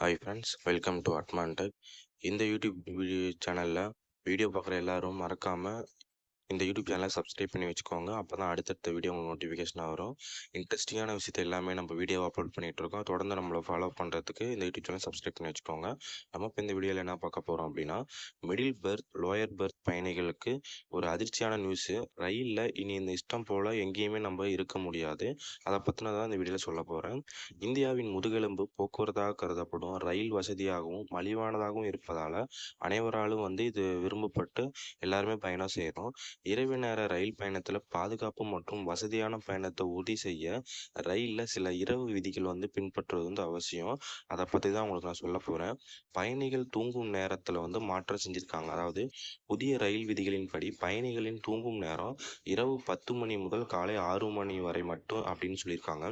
Hi friends welcome to அட்மான்டெக் இந்த YouTube video சேனலில் வீடியோ பார்க்குற எல்லாரும் மறக்காமல் இந்த யூடியூப் சேனலை சப்ஸ்கிரைப் பண்ணி வச்சுக்கோங்க. அப்போ தான் அடுத்தடுத்த வீடியோ உங்களுக்கு நோட்டிஃபிகேஷனாக வரும். இன்ட்ரெஸ்டிங்கான விஷயத்தை எல்லாமே நம்ம வீடியோ அப்லோட் பண்ணிகிட்டு இருக்கோம். தொடர்ந்து நம்மளை ஃபாலோ பண்ணுறதுக்கு இந்த யூடியூப் சேனல் சப்ஸ்கிரைப் பண்ணி வச்சுக்கோங்க. நம்ம இப்போ இந்த வீடியோவில் என்ன பார்க்க போகிறோம் அப்படின்னா மிடில் பெர்த் லோயர் பெர்த் பயணிகளுக்கு ஒரு அதிர்ச்சியான நியூஸு ரயிலில் இனி இந்த இஷ்டம் போல் எங்கேயுமே நம்ம இருக்க முடியாது. அதை பற்றின தான் இந்த வீடியோவில் சொல்ல போகிறேன் இந்தியாவின் முதுகெலும்பு போக்குவரத்தாக கருதப்படும். ரயில் வசதியாகவும் மலிவானதாகவும் இருப்பதால் அனைவராலும் வந்து இது விரும்பப்பட்டு எல்லாருமே பயணம் செய்கிறோம் இரவு நேர ரயில் பயணத்தில் பாதுகாப்பு மற்றும் வசதியான பயணத்தை உறுதி செய்ய ரயிலில் சில இரவு விதிகள் வந்து பின்பற்றுவது வந்து அவசியம். அதை பற்றி தான் உங்களுக்கு நான் சொல்ல போகிறேன் பயணிகள் தூங்கும் நேரத்தில் வந்து மாற்றம் செஞ்சுருக்காங்க. அதாவது புதிய ரயில் விதிகளின்படி பயணிகளின் தூங்கும் நேரம் இரவு பத்து மணி முதல் காலை ஆறு மணி வரை மட்டும் அப்படின்னு சொல்லியிருக்காங்க.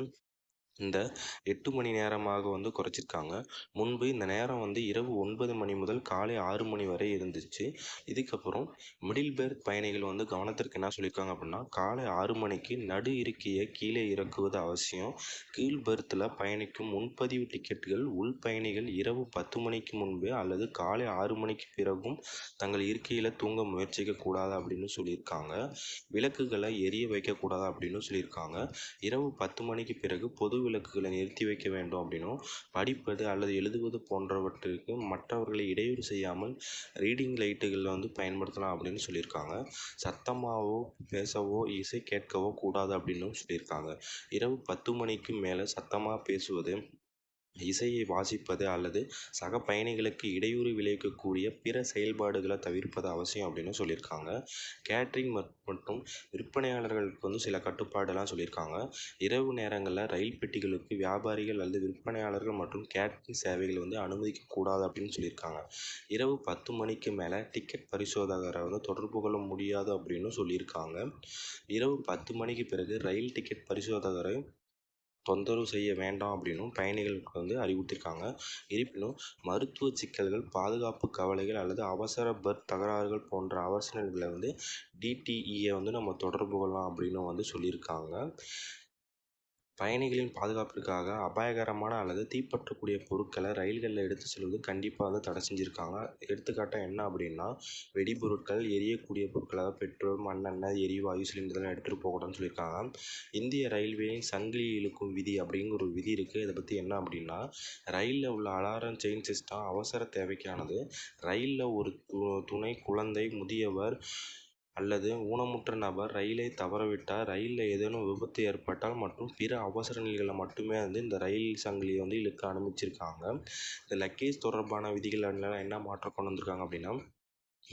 இந்த எட்டு மணி நேரமாக வந்து குறைச்சிருக்காங்க. முன்பு இந்த நேரம் வந்து இரவு ஒன்பது மணி முதல் காலை ஆறு மணி வரை இருந்துச்சு. இதுக்கப்புறம் மிடில் பெர்த் பயணிகள் வந்து கவனத்திற்கு என்ன சொல்லியிருக்காங்க அப்படின்னா காலை ஆறு மணிக்கு நடு இருக்கையை கீழே இறக்குவது அவசியம். கீழ் பெர்த்தில் பயணிக்கும் முன்பதிவு டிக்கெட்டுகள் உள் பயணிகள் இரவு பத்து மணிக்கு முன்பு அல்லது காலை ஆறு மணிக்கு பிறகும் தங்கள் இருக்கையில் தூங்க முயற்சிக்க கூடாது அப்படின்னு சொல்லியிருக்காங்க. விளக்குகளை எரிய வைக்கக்கூடாது அப்படின்னு சொல்லியிருக்காங்க. இரவு பத்து மணிக்கு பிறகு பொது விளக்குகளை நிறுத்தி வைக்க வேண்டும் அப்படின்னும் படிப்பது அல்லது எழுதுவது போன்றவற்றிற்கு மற்றவர்களை இடையூறு செய்யாமல் ரீடிங் லைட்டுகளில் வந்து பயன்படுத்தலாம் அப்படின்னு சொல்லியிருக்காங்க. சத்தமாகவோ பேசவோ இசை கேட்கவோ கூடாது அப்படின்னும் சொல்லியிருக்காங்க. இரவு பத்து மணிக்கு மேலே சத்தமாக பேசுவது இசையை வாசிப்பது அல்லது சக பயணிகளுக்கு இடையூறு விளைவிக்கக்கூடிய பிற செயல்பாடுகளை தவிர்ப்பது அவசியம் அப்படின்னு சொல்லியிருக்காங்க. கேட்ரிங் மற்றும் விற்பனையாளர்களுக்கு வந்து சில கட்டுப்பாடெல்லாம் சொல்லியிருக்காங்க. இரவு நேரங்களில் ரயில் பெட்டிகளுக்கு வியாபாரிகள் அல்லது விற்பனையாளர்கள் மற்றும் கேட்ரிங் சேவைகள் வந்து அனுமதிக்கக்கூடாது அப்படின்னு சொல்லியிருக்காங்க. இரவு பத்து மணிக்கு மேலே டிக்கெட் பரிசோதகரை வந்து தொடர்பு கொள்ள முடியாது அப்படின்னு சொல்லியிருக்காங்க. இரவு பத்து மணிக்கு பிறகு ரயில் டிக்கெட் பரிசோதகரை தொந்தரவு செய்ய வேண்டாம் அப்படின்னும் பயணிகளுக்கு வந்து அறிவுறுத்தியிருக்காங்க. இருப்பினும் மருத்துவ சிக்கல்கள் பாதுகாப்பு கவலைகள் அல்லது அவசர பர்த் தகராறுகள் போன்ற அவசரங்களை வந்து டிடிஇயை வந்து நம்ம தொடர்பு கொள்ளலாம் அப்படின்னும் வந்து சொல்லியிருக்காங்க. பயணிகளின் பாதுகாப்பிற்காக அபாயகரமான அல்லது தீப்பற்றக்கூடிய பொருட்களை ரயில்களில் எடுத்து செல்வது கண்டிப்பாக வந்து தடை செஞ்சுருக்காங்க. எடுத்துக்காட்டாக என்ன அப்படின்னா வெடிபொருட்கள் எரியக்கூடிய பொருட்களாக பெட்ரோல் மண்ணெண்ணெய் எரிவாயு சிலிண்டர்லாம் எடுத்துகிட்டு போகக்கூடாதுன்னு சொல்லியிருக்காங்க. இந்திய ரயில்வேயின் சங்கிலி இழுக்கும் விதி அப்படிங்கிற ஒரு விதி இருக்குது இதை பற்றி என்ன அப்படின்னா ரயிலில் உள்ள அலாரம் செயின் சிஸ்டம் அவசர தேவைக்கானது. ரயிலில் ஒரு துணை குழந்தை முதியவர் அல்லது ஊனமுற்ற நபர் ரயிலை தவறவிட்டால் ரயிலில் ஏதேனும் விபத்து ஏற்பட்டால் மற்றும் பிற அவசர நிலைகளில் மட்டுமே வந்து இந்த ரயில் சங்கிலியை வந்து இழுக்க அனுமதிச்சிருக்காங்க இந்த லக்கேஜ் தொடர்பான விதிகள் என்ன மாற்றம் கொண்டு வந்திருக்காங்க அப்படின்னா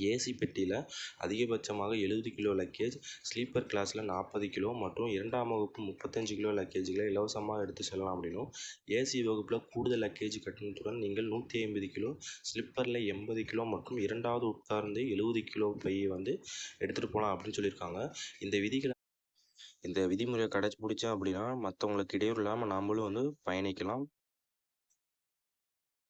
ஏசி பெட்டியில் அதிகபட்சமாக எழுபது கிலோ லக்கேஜ் ஸ்லீப்பர் கிளாஸில் நாற்பது கிலோ மற்றும் இரண்டாம் வகுப்பு முப்பத்தஞ்சு கிலோ லக்கேஜ்களை இலவசமாக எடுத்து செல்லலாம் அப்படின்னும். ஏசி வகுப்பில் கூடுதல் லக்கேஜ் கட்டணத்துடன் நீங்கள் நூற்றி ஐம்பது கிலோ ஸ்லிப்பரில் எண்பது கிலோ மற்றும் இரண்டாவது உட்கார்ந்து எழுபது கிலோ பையை வந்து எடுத்துகிட்டு போகலாம் அப்படின்னு சொல்லியிருக்காங்க. இந்த விதிகளை இந்த விதிமுறையை கடைச்சி பிடிச்சோம் அப்படின்னா மற்றவங்களுக்கு இடையூறு இல்லாமல் நாமளும் வந்து பயணிக்கலாம்.